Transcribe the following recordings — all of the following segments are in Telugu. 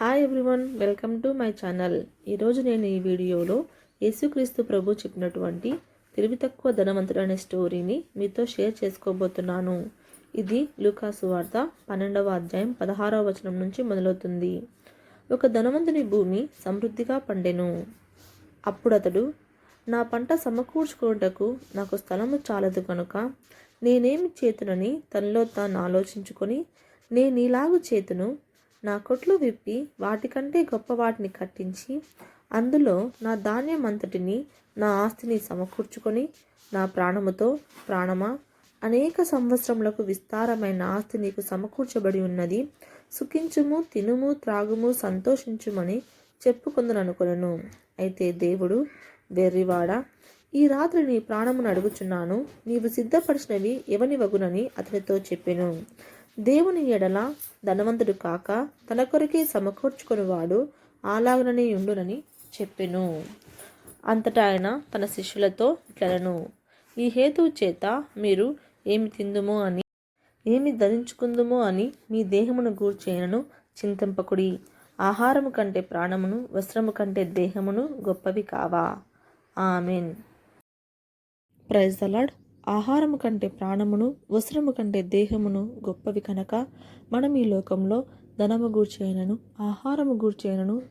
Hi everyone welcome to my channel ఈరోజు నేను ఈ వీడియోలో యేసుక్రీస్తు ప్రభు చెప్పినటువంటి తెలివి తక్కువ ధనవంతుడు అనే స్టోరీని మీతో షేర్ చేసుకోబోతున్నాను. ఇది లూకాసు వార్త పన్నెండవ అధ్యాయం పదహారవ వచనం నుంచి మొదలవుతుంది. ఒక ధనవంతుని భూమి సమృద్ధిగా పండెను. అప్పుడు అతడు నా పంట సమకూర్చుకున్నటకు నాకు స్థలము చాలదు కనుక నేనేమి చేతునని తనలో తాను ఆలోచించుకొని నేను నేనీలాగు చేతును నా కొట్లు విప్పి వాటికంటే గొప్ప వాటిని కట్టించి అందులో నా ధాన్యం అంతటిని నా ఆస్తిని సమకూర్చుకొని నా ప్రాణముతో ప్రాణమా? అనేక సంవత్సరములకు విస్తారమైన ఆస్తి నీకు సమకూర్చబడి ఉన్నది. సుఖించుము తినుము త్రాగుము సంతోషించుమని చెప్పుకుందననుకొనను. అయితే దేవుడు వెర్రివాడా? ఈ రాత్రి నీ ప్రాణమును అడుగుచున్నాను. నీవు సిద్ధపరిచినవి ఎవని వగునని అతనితో చెప్పెను. దేవుని ఎడల ధనవంతుడు కాక తన కొరకే సమకూర్చుకునివాడు అలాగనని ఉండునని చెప్పెను. అంతటా ఆయన తన శిష్యులతో ఇట్లను ఈ హేతువు చేత మీరు ఏమి తిందుమో అని ఏమి ధరించుకుందుమో అని మీ దేహమును గూర్చేయనను చింతింపకుడి. ఆహారము కంటే ప్రాణమును వస్త్రము కంటే దేహమును గొప్పవి కావా? ఆమెన్. ప్రైజ్ దలాడ్ ఆహారము కంటే ప్రాణమును వస్త్రము కంటే దేహమును గొప్పవి కనుక మనం ఈ లోకంలో ధనము గూర్చైనను ఆహారము గూర్చైనను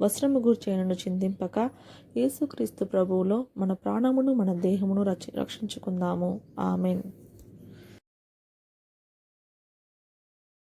వస్త్రము గూర్చైనను చింతింపక యేసుక్రీస్తు ప్రభువులో మన ప్రాణమును మన దేహమును రక్ష రక్షించుకుందాము. ఆమెన్.